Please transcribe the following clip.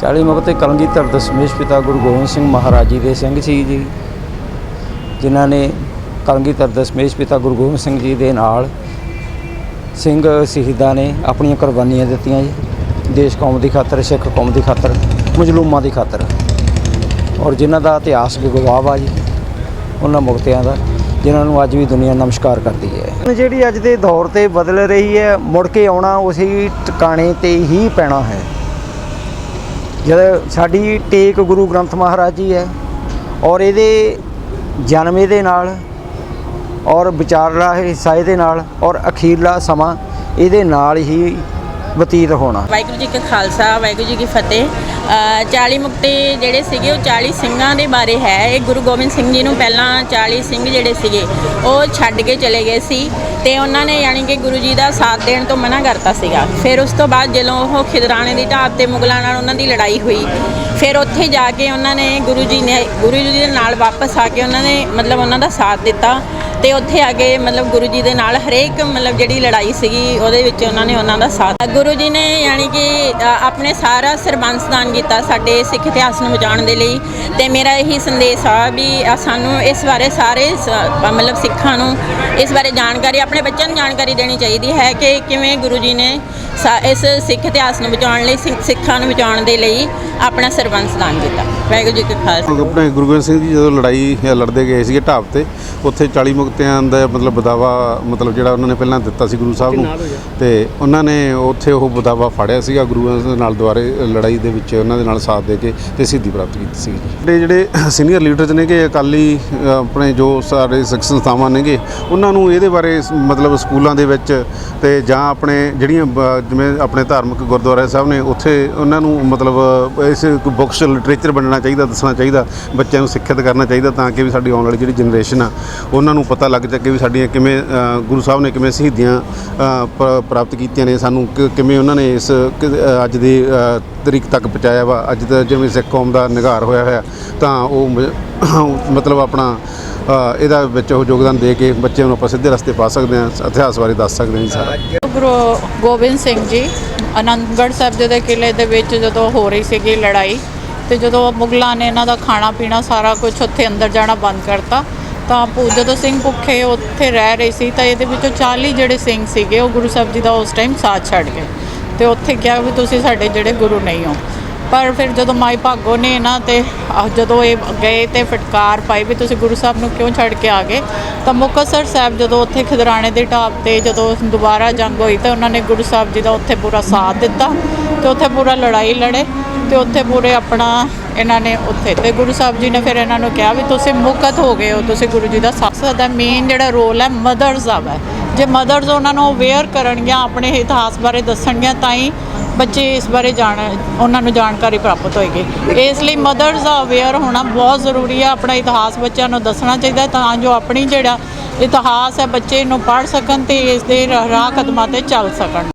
40 ਮੁਕਤੇ ਕਲਗੀਧਰ ਦਸ਼ਮੇਸ਼ ਪਿਤਾ ਗੁਰੂ ਗੋਬਿੰਦ ਸਿੰਘ ਮਹਾਰਾਜ ਜੀ ਦੇ ਸਿੰਘ ਸੀ ਜੀ, ਜਿਨ੍ਹਾਂ ਨੇ ਕਲਗੀਧਰ ਦਸ਼ਮੇਸ਼ ਪਿਤਾ ਗੁਰੂ ਗੋਬਿੰਦ ਸਿੰਘ ਜੀ ਦੇ ਨਾਲ ਸਿੰਘ ਸ਼ਹੀਦਾਂ ਨੇ ਆਪਣੀਆਂ ਕੁਰਬਾਨੀਆਂ ਦਿੱਤੀਆਂ ਜੀ, ਦੇਸ਼ ਕੌਮ ਦੀ ਖਾਤਰ, ਸਿੱਖ ਕੌਮ ਦੀ ਖਾਤਰ, ਮਜਲੂਮਾਂ ਦੀ ਖਾਤਰ। ਔਰ ਜਿਨ੍ਹਾਂ ਦਾ ਇਤਿਹਾਸ ਵੀ ਗਵਾਹ ਆ ਜੀ, ਉਹਨਾਂ ਮੁਕਤਿਆਂ ਦਾ, ਜਿਨ੍ਹਾਂ ਨੂੰ ਅੱਜ ਵੀ ਦੁਨੀਆ ਨਮਸਕਾਰ ਕਰਦੀ ਹੈ। ਜਿਹੜੀ ਅੱਜ ਦੇ ਦੌਰ ਤੇ ਬਦਲ ਰਹੀ ਹੈ, ਮੁੜ ਕੇ ਆਉਣਾ ਉਸੇ ਟਿਕਾਣੇ ਤੇ ਹੀ ਪੈਣਾ ਹੈ। ਜਦ ਸਾਡੀ ਟੇਕ ਗੁਰੂ ਗ੍ਰੰਥ ਮਹਾਰਾਜ ਜੀ ਹੈ ਔਰ ਇਹਦੇ ਜਨਮ ਇਹਦੇ ਨਾਲ ਔਰ ਵਿਚਾਰਲਾ ਹਿੱਸਾ ਇਹਦੇ ਨਾਲ ਔਰ ਅਖੀਰਲਾ ਸਮਾਂ ਇਹਦੇ ਨਾਲ ਹੀ ਬਤੀਤ ਹੋਣਾ। ਵਾਹਿਗੁਰੂ ਜੀ ਕਾ ਖਾਲਸਾ ਵਾਹਿਗੁਰੂ ਜੀ ਕੀ ਫਤਿਹ। ਅ, 40 ਮੁਕਤੇ ਜਿਹੜੇ ਸੀਗੇ ਉਹ 40 ਸਿੰਘਾਂ ਦੇ ਬਾਰੇ ਹੈ। ਇਹ ਗੁਰੂ ਗੋਬਿੰਦ ਸਿੰਘ ਜੀ ਨੂੰ ਪਹਿਲਾਂ 40 ਸਿੰਘ ਜਿਹੜੇ ਸੀਗੇ ਉਹ ਛੱਡ ਕੇ ਚਲੇ ਗਏ ਸੀ ਤੇ ਉਹਨਾਂ ਨੇ ਯਾਨੀ ਕਿ ਗੁਰੂ ਜੀ ਦਾ ਸਾਥ ਦੇਣ ਤੋਂ ਮਨਾ ਕਰਤਾ ਸੀਗਾ। ਫਿਰ ਉਸ ਤੋਂ ਬਾਅਦ ਜਦੋਂ ਉਹ ਖਿਦਰਾਣੇ ਦੀ ਢਾਬ ਤੇ ਮੁਗਲਾਂ ਨਾਲ ਉਹਨਾਂ ਦੀ ਲੜਾਈ ਹੋਈ ਫਿਰ ਉੱਥੇ ਜਾ ਕੇ ਉਹਨਾਂ ਨੇ ਗੁਰੂ ਜੀ ਨੇ ਗੁਰੂ ਜੀ ਦੇ ਨਾਲ ਵਾਪਸ ਆ ਕੇ ਉਹਨਾਂ ਨੇ ਮਤਲਬ ਉਹਨਾਂ ਦਾ ਸਾਥ ਦਿੱਤਾ। ਤੇ ਉੱਥੇ ਆ ਕੇ ਮਤਲਬ ਗੁਰੂ ਜੀ ਦੇ ਨਾਲ ਹਰੇਕ ਮਤਲਬ ਜਿਹੜੀ ਲੜਾਈ ਸੀਗੀ, ਉਹਦੇ ਵਿੱਚ ਉਹਨਾਂ ਨੇ ਉਹਨਾਂ ਦਾ ਸਾਥ ਗੁਰੂ ਜੀ ਨੇ ਯਾਨੀ ਕਿ ਆਪਣੇ ਸਾਰਾ ਸਰਬੰਸ ਦਾਨ ਕੀਤਾ ਸਾਡੇ ਸਿੱਖ ਇਤਿਹਾਸ ਨੂੰ ਬਚਾਉਣ ਦੇ ਲਈ। ਤੇ ਮੇਰਾ ਇਹੀ ਸੰਦੇਸ਼ ਆ ਵੀ ਸਾਨੂੰ ਇਸ ਬਾਰੇ ਸਾਰੇ ਮਤਲਬ ਸਿੱਖਾਂ ਨੂੰ ਇਸ ਬਾਰੇ ਜਾਣਕਾਰੀ, ਆਪਣੇ ਬੱਚਿਆਂ ਨੂੰ ਜਾਣਕਾਰੀ ਦੇਣੀ ਚਾਹੀਦੀ ਹੈ ਕਿ ਕਿਵੇਂ ਗੁਰੂ ਜੀ ਨੇ ਇਸ ਸਿੱਖ ਇਤਿਹਾਸ ਨੂੰ ਬਚਾਉਣ ਲਈ ਸਿੱਖ- ਨੂੰ ਬਚਾਉਣ ਦੇ ਲਈ ਆਪਣਾ ਸਰਬੰਸ ਦਾਨ ਕੀਤਾ। ਵਾਹਿਗੁਰੂ ਜੀ ਕਾ ਖਾਲਸਾ। ਆਪਣੇ ਗੁਰੂ ਗੋਬਿੰਦ ਸਿੰਘ ਜੀ ਜਦੋਂ ਲੜਾਈ ਜਾਂ ਲੜਦੇ ਗਏ ਸੀਗੇ ਢਾਬ ਤੇ ਉੱਥੇ 40 ਮੁਕਤਿਆਂ ਦਾ ਮਤਲਬ ਬਦਾਵਾ ਮਤਲਬ ਜਿਹੜਾ ਉਹਨਾਂ ਨੇ ਪਹਿਲਾਂ ਦਿੱਤਾ ਸੀ ਗੁਰੂ ਸਾਹਿਬ ਨੂੰ। ਤੇ ਉਹਨਾਂ ਨੇ ਉੱਥੇ ਉਹ ਬਦਾਵਾ ਫੜਿਆ ਸੀਗਾ ਗੁਰੂਆਂ ਦੇ ਨਾਲ ਦੁਆਰੇ ਲੜਾਈ ਦੇ ਵਿੱਚ ਉਹਨਾਂ ਦੇ ਨਾਲ ਸਾਥ ਦੇ ਕੇ ਤੇ ਸਿੱਧੀ ਪ੍ਰਾਪਤ ਕੀਤੀ ਸੀ ਜਿਹੜੇ ਜਿਹੜੇ ਸੀਨੀਅਰ ਲੀਡਰਸ ਨੇਗੇ ਅਕਾਲੀ ਅ, ਆਪਣੇ ਜੋ ਸਾਰੇ ਸਿੱਖ ਸੰਸਥਾਵਾਂ ਨੇਗੇ ਉਹਨਾਂ ਨੂੰ ਇਹਦੇ ਬਾਰੇ ਸ- ਮਤਲਬ ਸਕੂਲਾਂ ਦੇ ਵਿੱਚ ਤੇ ਜਾਂ ਆਪਣੇ ਜਿਹੜੀਆਂ ਜਿਵੇਂ ਆਪਣੇ ਧਾਰਮਿਕ ਗੁਰਦੁਆਰਾ ਸਾਹਿਬ ਨੇ ਉੱਥੇ ਉਹਨਾਂ ਨੂੰ ਮਤਲਬ ਇਸ ਬੁੱਕਸ ਲਿਟਰੇਚਰ ਬਣਨਾ ਚਾਹੀਦਾ ਦੱਸਣਾ ਚਾਹੀਦਾ ਬੱਚਿਆਂ ਨੂੰ ਸਿੱਖਿਅਤ ਕਰਨਾ ਚਾਹੀਦਾ ਤਾਂ ਕਿ ਵੀ ਸਾਡੀ ਆਉਣ ਵਾਲੀ ਜਿਹੜੀ ਜਨਰੇਸ਼ਨ ਆ ਉਹਨਾਂ ਨੂੰ ਪਤਾ ਲੱਗ ਸਕੇ ਵੀ ਸਾਡੀਆਂ ਕਿਵੇਂ ਅ, ਗੁਰੂ ਸਾਹਿਬ ਨੇ ਕਿਵੇਂ ਸ਼ਹੀਦੀਆਂ ਅ, ਪ- ਪ੍ਰਾਪਤ ਕੀਤੀਆਂ ਨੇ ਸਾਨੂੰ ਕਿ- ਕਿਵੇਂ ਉਹਨਾਂ ਨੇ ਇਸ ਕਿ- ਅ, ਅੱਜ ਦੀ ਅ, ਤਰੀਕ ਤੱਕ ਪਹੁੰਚਾਇਆ ਵਾ। ਅੱਜ ਦਾ ਜਿਵੇਂ ਸਿੱਖ ਕੌਮ ਦਾ ਨਿਗਾਰ ਹੋਇਆ ਹੋਇਆ ਤਾਂ ਉਹ ਮ- ਮਤਲਬ ਆਪਣਾ ਅ, ਇਹਦਾ ਵਿੱਚ ਉਹ ਯੋਗਦਾਨ ਦੇ ਕੇ ਬੱਚਿਆਂ ਨੂੰ ਆਪਾਂ ਸਿੱਧੇ ਰਸਤੇ ਪਾ ਸਕਦੇ ਹਾਂ ਇਤਿਹਾਸ ਬਾਰੇ ਦੱਸ ਸਕਦੇ ਹਾਂ ਜੀ ਸਾਰਾ। ਗੁਰੂ ਗੋਬਿੰਦ ਸਿੰਘ ਜੀ, ਅਨੰਦਗੜ੍ਹ ਸਾਹਿਬ ਜੀ ਦੇ ਕਿਲੇ ਦੇ ਵਿੱਚ ਜਦੋਂ ਹੋ ਰਹੀ ਸੀਗੀ ਲੜਾਈ ਤੇ ਜਦੋਂ ਮੁਗਲਾਂ ਨੇ ਇਹਨਾਂ ਦਾ ਖਾਣਾ ਪੀਣਾ ਸਾਰਾ ਕੁਝ ਉੱਥੇ ਅੰਦਰ ਜਾਣਾ ਬੰਦ ਕਰਤਾ, ਤਾਂ ਭੂ- ਜਦੋਂ ਸਿੰਘ ਭੁੱਖੇ ਉੱਥੇ ਰਹਿ ਰਹੇ ਸੀ ਤਾਂ ਇਹਦੇ ਵਿੱਚੋਂ 40 ਜਿਹੜੇ ਸਿੰਘ ਸੀਗੇ ਉਹ ਗੁਰੂ ਸਾਹਿਬ ਜੀ ਦਾ ਉਸ ਟਾਈਮ ਸਾਥ ਛੱਡ ਗਏ ਤੇ ਉੱਥੇ ਕਿਹਾ ਵੀ ਤੁਸੀਂ ਸਾਡੇ ਜਿਹੜੇ ਗੁਰੂ ਨਹੀਂ ਹੋ। ਪਰ ਫਿਰ ਜਦੋਂ ਮਾਈ ਭਾਗੋ ਨੇ ਇਹਨਾਂ ਤੇ ਜਦੋਂ ਇਹ ਗਏ ਤੇ ਫਟਕਾਰ ਪਾਈ ਵੀ ਤੁਸੀਂ ਗੁਰੂ ਸਾਹਿਬ ਨੂੰ ਕਿਉਂ ਛੱਡ ਕੇ ਆ ਗਏ, ਤਾਂ ਮੁਕਤਸਰ ਸਾਹਿਬ ਜਦੋਂ ਉੱਥੇ ਖਿਦਰਾਣੇ ਦੇ ਢਾਬ ਤੇ ਜਦੋਂ ਦੁਬਾਰਾ ਜੰਗ ਹੋਈ ਤਾਂ ਉਹਨਾਂ ਨੇ ਗੁਰੂ ਸਾਹਿਬ ਜੀ ਦਾ ਉੱਥੇ ਪੂਰਾ ਸਾਥ ਦਿੱਤਾ ਤੇ ਉੱਥੇ ਪੂਰਾ ਲੜਾਈ ਲੜੇ ਤੇ ਉੱਥੇ ਪੂਰੇ ਆਪਣਾ ਇਹਨਾਂ ਨੇ ਉੱਥੇ ਤੇ ਗੁਰੂ ਸਾਹਿਬ ਜੀ ਨੇ ਫਿਰ ਇਹਨਾਂ ਨੂੰ ਕਿਹਾ ਵੀ ਤੁਸੀਂ ਮੁਕਤ ਹੋ ਗਏ ਹੋ, ਤੁਸੀਂ ਗੁਰੂ ਜੀ ਦਾ ਸਾਥ ਦਾ ਮੇਨ ਜਿਹੜਾ ਰੋਲ ਹੈ ਮਦਰਸ ਦਾ ਹੈ ਜੇ ਮਦਰਸ ਉਹਨਾਂ ਨੂੰ ਅਵੇਅਰ ਕਰਨਗੀਆਂ, ਆਪਣੇ ਇਤਿਹਾਸ ਬਾਰੇ ਦੱਸਣਗੀਆਂ, ਤਾਂ ਹੀ ਬੱਚੇ ਇਸ ਬਾਰੇ ਜਾਣ, ਉਹਨਾਂ ਨੂੰ ਜਾਣਕਾਰੀ ਪ੍ਰਾਪਤ ਹੋਏਗੀ। ਇਸ ਲਈ ਮਦਰਸ ਦਾ ਅਵੇਅਰ ਹੋਣਾ ਬਹੁਤ ਜ਼ਰੂਰੀ ਹੈ ਆਪਣਾ ਇਤਿਹਾਸ ਬੱਚਿਆਂ ਨੂੰ ਦੱਸਣਾ ਚਾਹੀਦਾ ਤਾਂ ਜੋ ਆਪਣੀ ਜਿਹੜਾ ਇਤਿਹਾਸ ਹੈ ਬੱਚੇ ਨੂੰ ਪੜ੍ਹ ਸਕਣ ਤੇ ਇਸ ਦੇ ਰਾਹ ਕਦਮਾਂ ਤੇ ਚੱਲ ਸਕਣ।